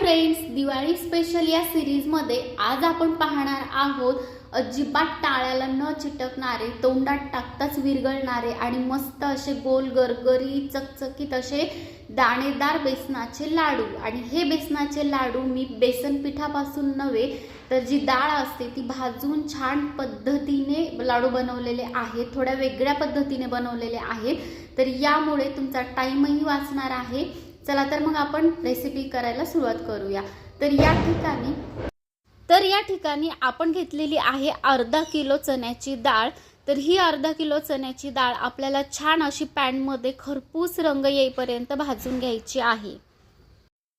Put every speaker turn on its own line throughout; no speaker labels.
Friends Diwali special या सिरीजमध्ये आज आपण पाहणार आहोत अजिबात टाळ्याला न चिटकणारे तोंडात टाकताच विरघळणारे आणि मस्त असे गोल गरगरी चकचकीत असे दाणेदार बेसनाचे लाडू. आणि हे बेसनाचे लाडू मी बेसन पिठापासून नव्हे तर जी डाळ असते ती भाजून छान पद्धतीने लाडू बनवलेले आहेत थोड्या वेगळ्या पद्धतीने बनवलेले आहेत. तर यामुळे तुमचा टाईमही वाचणार आहे. चला तर मग आपण रेसिपी करायला सुरुवात करूया. तर या ठिकाणी तर या ठिकाणी आपण घेतलेली आहे अर्धा किलो चण्याची डाळ. तर ही अर्धा किलो चण्याची डाळ आपल्याला छान अशी पॅनमध्ये खरपूस रंग येईपर्यंत भाजून घ्यायची आहे.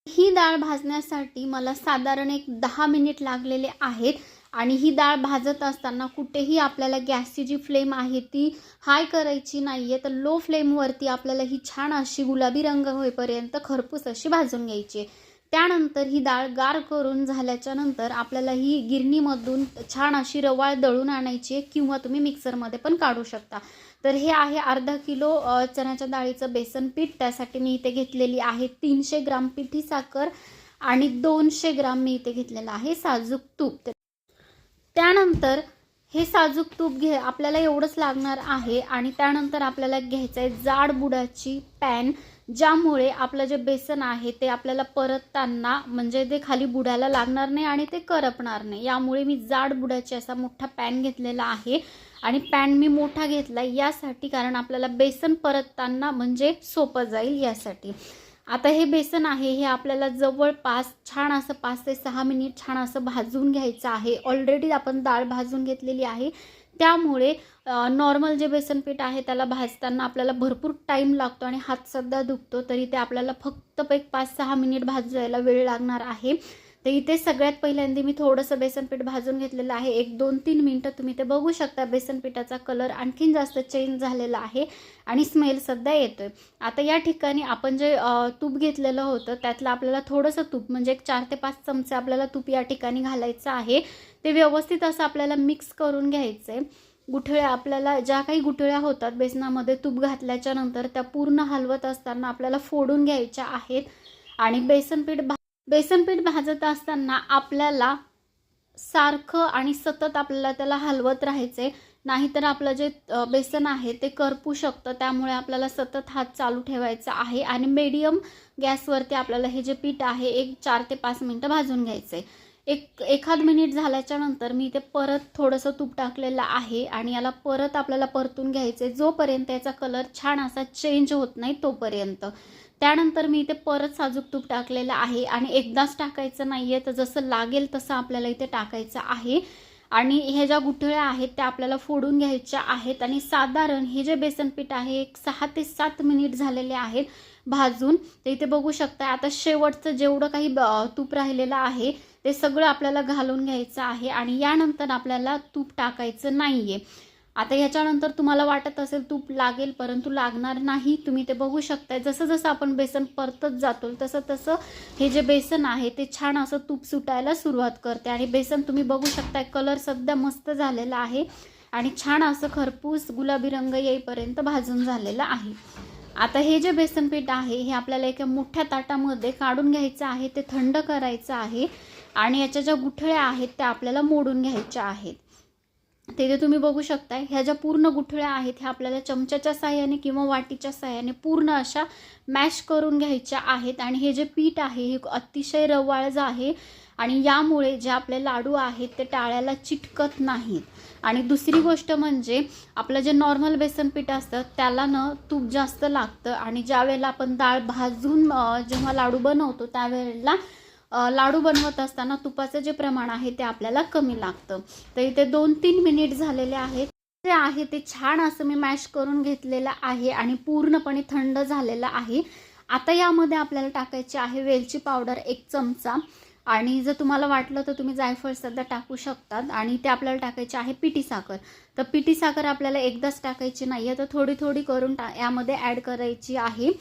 ही डाळ भाजण्यासाठी मला साधारण एक दहा मिनिट लागलेले आहेत. आणि ही डाळ भाजत असताना कुठेही आपल्याला गॅसची जी फ्लेम आहे ती हाय करायची नाही आहे तर लो फ्लेमवरती आपल्याला ही छान अशी गुलाबी रंग होईपर्यंत खरपूस अशी भाजून घ्यायची. आहे. त्यानंतर ही डाळ गार करून झाल्याच्यानंतर आपल्याला ही गिरणीमधून छान अशी रवाळ दळून आणायची आहे किंवा तुम्ही मिक्सरमध्ये पण काढू शकता. तर हे आहे अर्धा किलो चण्याच्या डाळीचं बेसन पीठ. त्यासाठी मी इथे घेतलेली आहे तीनशे ग्राम पिठी साखर आणि दोनशे ग्राम मी इथे घेतलेलं आहे साजूक तूप. तर त्यानंतर हे साजूक तूप घे आपल्याला एवढंच लागणार आहे. आणि त्यानंतर आपल्याला घ्यायचं आहे जाड बुडाची पॅन ज्यामुळे आपलं जे बेसन आहे ते आपल्याला परतताना म्हणजे ते खाली बुडायला लागणार नाही आणि ते करपणार नाही. यामुळे मी जाड बुडाची असा मोठा पॅन घेतलेला आहे. आणि पॅन मी मोठा घेतला यासाठी कारण आपल्याला बेसन परतताना म्हणजे सोपं जाईल यासाठी. आता हे बेसन आहे हे आपल्याला जवळपास छान असं पाच ते सहा मिनिट छान असं भाजून घ्यायचं आहे. ऑलरेडी आपण डाळ भाजून घेतलेली आहे. त्यामुळे नॉर्मल जे बेसन पीठ आहे त्याला भाजताना आपल्याला भरपूर टाईम लागतो आणि हातसुद्धा दुखतो तरी ते आपल्याला फक्त एक पाच सहा मिनिट भाजायला वेळ लागणार आहे. तर इथे सगळ्यात पहिल्यांदा मी थोडंसं बेसनपीठ भाजून घेतलेलं आहे. एक दोन तीन मिनटं तुम्ही ते बघू शकता बेसन पिठाचा कलर आणखीन जास्त चेंज झालेला आहे आणि स्मेल सध्या येतोय. आता या ठिकाणी आपण जे तूप घेतलेलं होतं त्यातलं आपल्याला थोडंसं तूप म्हणजे एक चार ते पाच चमचे आपल्याला तूप या ठिकाणी घालायचं आहे. ते व्यवस्थित असं आपल्याला मिक्स करून घ्यायचं आहे गुठळ्या आपल्याला ज्या काही गुठळ्या होतात बेसनामध्ये तूप घातल्याच्या नंतर त्या पूर्ण हलवत असताना आपल्याला फोडून घ्यायच्या आहेत. आणि बेसनपीठ बेसनपीठ भाजत असताना आपल्याला सारखं आणि सतत आपल्याला त्याला हलवत राहायचे नाहीतर आपलं जे बेसन आहे ते करपू शकतं. त्यामुळे आपल्याला सतत हात चालू ठेवायचा आहे आणि मीडियम गॅसवरती आपल्याला हे जे पीठ आहे एक चार ते पाच मिनटं भाजून घ्यायचं आहे एक एखाद मिनिट झाल्याच्यानंतर मी ते परत थोडंसं तूप टाकलेलं आहे आणि याला परत आपल्याला परतून घ्यायचं आहे जोपर्यंत याचा कलर छान असा चेंज होत नाही तोपर्यंत. त्यानंतर मी इथे परत साजूक तूप टाकलेलं आहे आणि एकदाच टाकायचं नाही आहे तर जसं लागेल तसं आपल्याला इथे टाकायचं आहे. आणि ह्या ज्या गुठळ्या आहेत त्या आपल्याला फोडून घ्यायच्या आहेत. आणि साधारण हे जे बेसन पीठ आहे एक सहा ते सात मिनिट झालेले आहेत भाजून. तर इथे बघू शकता आता शेवटचं जेवढं काही ब- तूप राहिलेलं आहे ते सगळं आपल्याला घालून घ्यायचं आहे. आणि यानंतर आपल्याला तूप टाकायचं नाही आहे आता ह्याच्यानंतर तुम्हाला वाटत असेल तूप लागेल परंतु लागणार नाही. तुम्ही ते बघू शकताय. जसं जसं आपण बेसन परतत जातो तसं तसं हे जे बेसन आहे ते छान असं तूप सुटायला सुरुवात करते. आणि बेसन तुम्ही बघू शकताय कलर सध्या मस्त झालेला आहे. आणि छान असं खरपूस गुलाबी रंग येईपर्यंत भाजून झालेलं आहे. आता हे जे बेसन पीठ आहे हे आपल्याला एका मोठ्या ताटामध्ये काढून घ्यायचं आहे. ते थंड करायचं आहे. आणि याच्या ज्या गुठळ्या आहेत त्या आपल्याला मोडून घ्यायच्या आहेत. तिथे तुम्ही बघू शकताय. ह्या ज्या पूर्ण गुठळ्या आहेत ह्या आपल्याला चमच्याच्या साह्याने किंवा वाटीच्या साह्याने पूर्ण अशा मॅश करून घ्यायच्या आहेत. आणि हे जे पीठ आहे हे अतिशय रवाळज आहे आणि यामुळे जे आपले लाडू आहेत ते टाळ्याला चिटकत नाहीत. आणि दुसरी गोष्ट म्हणजे आपलं जे नॉर्मल बेसन पीठ असतं त्याला न तूप जास्त लागतं. आणि ज्या वेळेला आपण डाळ भाजून जेव्हा लाडू बनवतो त्यावेळेला लाडू बनवत असताना तुपाचं जे प्रमाण आहे ते आपल्याला कमी लागतं. तर इथे दोन तीन मिनिट झालेले आहेत. जे आहे ते छान असं मी मॅश करून घेतलेलं आहे आणि पूर्णपणे थंड झालेलं आहे. आता यामध्ये आपल्याला टाकायची आहे वेलची पावडर एक चमचा. आणि जर तुम्हाला वाटलं तर तुम्ही जायफळ सध्या टाकू शकतात. आणि ते आपल्याला टाकायचे आहे पिठी साखर. तर पिठी साखर आपल्याला एकदाच टाकायची नाही आहे तर थोडी थोडी करून टा यामध्ये ॲड करायची आहे.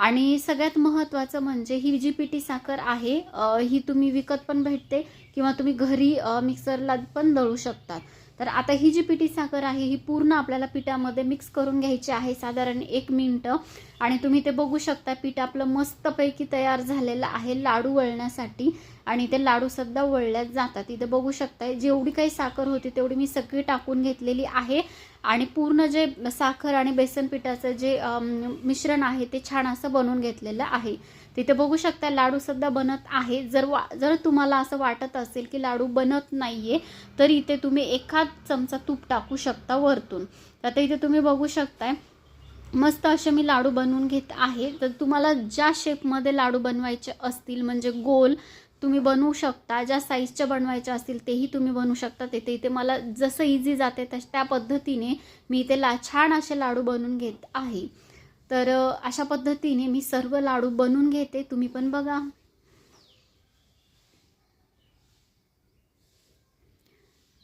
आणि सगळ्यात महत्त्वाचं म्हणजे ही जी पिठी साखर आहे ही तुम्ही विकत पण भेटते किंवा तुम्ही घरी मिक्सरला पण दळू शकतात. तर आता ही जी पिठी साखर आहे ही पूर्ण आपल्याला पिठामध्ये मिक्स करून घ्यायची आहे साधारण एक मिनटं. आणि तुम्ही ते बघू शकता पीठ आपलं मस्तपैकी तयार झालेलं आहे लाडू वळण्यासाठी. आणि ते लाडूसुद्धा वळल्या जातात. इथे बघू शकता जेवढी काही साखर होती तेवढी मी सगळी टाकून घेतलेली आहे. आणि पूर्ण जे साखर आणि बेसन पिठाचं जे मिश्रण आहे ते छान असं बनवून घेतलेलं आहे. तिथे बघू शकता लाडूसुद्धा बनत आहे. जर वा जर तुम्हाला असं वाटत असेल की लाडू बनत नाही आहे तर इथे तुम्ही एखाद चमचा तूप टाकू शकता वरतून. आता इथे तुम्ही बघू शकताय मस्त असे मी लाडू बनवून घेत आहे. तर तुम्हाला ज्या शेपमध्ये लाडू बनवायचे असतील म्हणजे गोल तुम्ही बनवू शकता ज्या साईजच्या बनवायच्या असतील तेही तुम्ही बनवू शकता. तिथे इथे मला जसं इझी जाते तश त्या पद्धतीने मी इथे ला छान असे लाडू बनवून घेत आहे. तर अशा पद्धतीने मी सर्व लाडू बनवून घेते. तुम्ही पण बघा.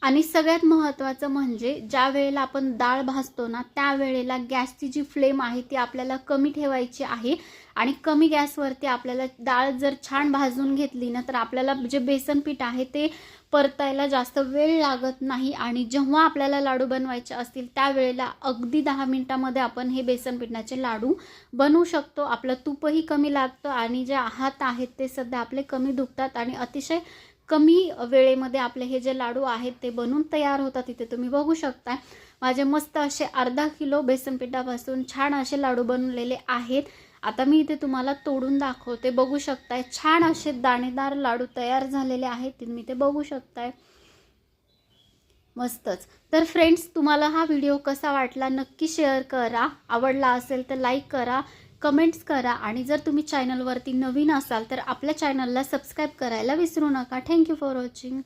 आणि सगळ्यात महत्त्वाचं म्हणजे ज्या वेळेला आपण डाळ भाजतो ना त्यावेळेला गॅसची जी फ्लेम आहे ती आपल्याला कमी ठेवायची आहे. आणि कमी गॅसवरती आपल्याला डाळ जर छान भाजून घेतली ना तर आपल्याला जे बेसन पीठ आहे ते परतायला जास्त वेळ लागत नाही. आणि जेव्हा आपल्याला लाडू बनवायचे असतील त्यावेळेला अगदी दहा मिनटामध्ये आपण हे बेसन पिठाचे लाडू बनवू शकतो. आपलं तूपही कमी लागतं आणि जे हात आहेत ते सध्या आपले कमी दुखतात. आणि अतिशय कमी वेळेमध्ये आपले हे जे लाडू आहेत ते बनून तयार होतात इथे तुम्ही बघू शकता माझे मस्त असे अर्धा किलो बेसन पिठापासून छान असे लाडू बनवलेले आहेत. आता मी इथे तुम्हाला तोडून दाखवते. बघू शकताय. छान असे दाणेदार लाडू तयार झालेले आहेत. तुम्ही ते बघू शकताय. मस्तच. तर फ्रेंड्स तुम्हाला हा व्हिडिओ कसा वाटला नक्की शेअर करा. आवडला असेल तर लाईक करा. कमेंट्स करा आणि जर तुम्ही चॅनलवरती नवीन असाल तर आपल्या चॅनलला सबस्क्राईब करायला विसरू नका. Thank you for watching